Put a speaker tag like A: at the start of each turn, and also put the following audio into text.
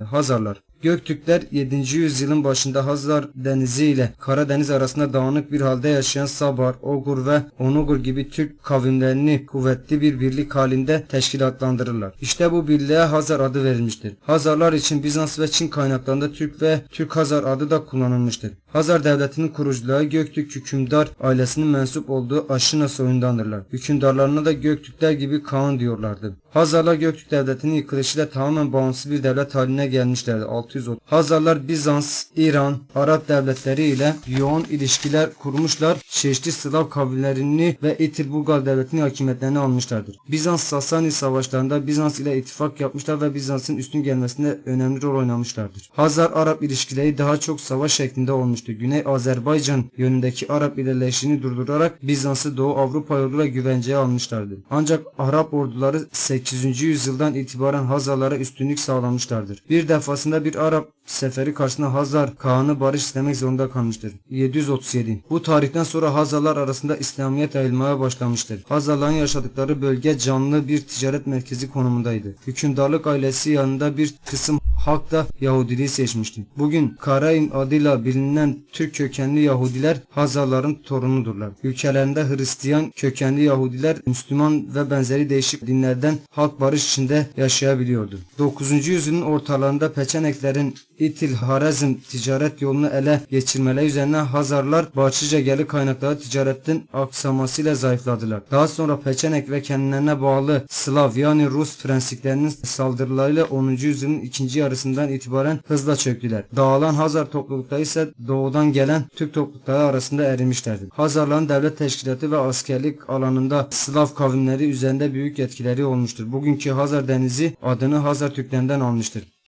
A: Hazarlar Göktürkler 7. yüzyılın başında Hazar Denizi ile Karadeniz arasında dağınık bir halde yaşayan Sabar, Ogur ve Onugur gibi Türk kavimlerini kuvvetli bir birlik halinde teşkilatlandırırlar. İşte bu birliğe Hazar adı verilmiştir. Hazarlar için Bizans ve Çin kaynaklarında Türk ve Türk Hazar adı da kullanılmıştır. Hazar devletinin kurucuları Göktürk hükümdar ailesinin mensup olduğu Aşina soyundandırlar. Hükümdarlarına da Göktürkler gibi Kaan diyorlardı. Hazarlar Göktürk devletinin yıkılışıyla tamamen bağımsız bir devlet haline gelmişlerdi. 630. Hazarlar Bizans, İran, Arap devletleri ile yoğun ilişkiler kurmuşlar. Çeşitli Slav kavimlerini ve İtir Bulgar devletinin hakimiyetlerini almışlardır. Bizans Sasani savaşlarında Bizans ile ittifak yapmışlar ve Bizans'ın üstün gelmesinde önemli rol oynamışlardır. Hazar-Arap ilişkileri daha çok savaş şeklinde olmuştu. Güney Azerbaycan yönündeki Arap ilerleyişini durdurarak Bizans'ı Doğu Avrupa yoluyla güvenceye almışlardı. Ancak Arap orduları 8. yüzyıldan itibaren Hazarlara üstünlük sağlamışlardır. Bir defasında bir Arap seferi karşısında Hazar Kağan'ı barış istemek zorunda kalmıştır. 737. Bu tarihten sonra Hazarlar arasında İslamiyet yayılmaya başlamıştır. Hazarların yaşadıkları bölge canlı bir ticaret merkezi konumundaydı. Hükümdarlık ailesi yanında bir kısım halk da Yahudiliği seçmişti. Bugün Karaim adıyla bilinen Türk kökenli Yahudiler Hazarların torunudurlar. Ülkelerinde Hristiyan kökenli Yahudiler Müslüman ve benzeri değişik dinlerden halk barış içinde yaşayabiliyordu. 9. yüzyılın ortalarında Peçeneklerin İtil Harazm ticaret yolunu ele geçirmeleri üzerine Hazarlar Bahçıca geli kaynakları ticaretin aksamasıyla zayıfladılar. Daha sonra Peçenek ve kendilerine bağlı Slav yani Rus prensliklerinin saldırılarıyla 10. yüzyılın ikinci yarısından itibaren hızla çöktüler. Dağılan Hazar toplulukları ise doğudan gelen Türk toplulukları arasında erimişlerdi. Hazarların devlet teşkilatı ve askerlik alanında Slav kavimleri üzerinde büyük etkileri olmuştur. Bugünkü Hazar Denizi adını Hazar Türklerinden almıştır.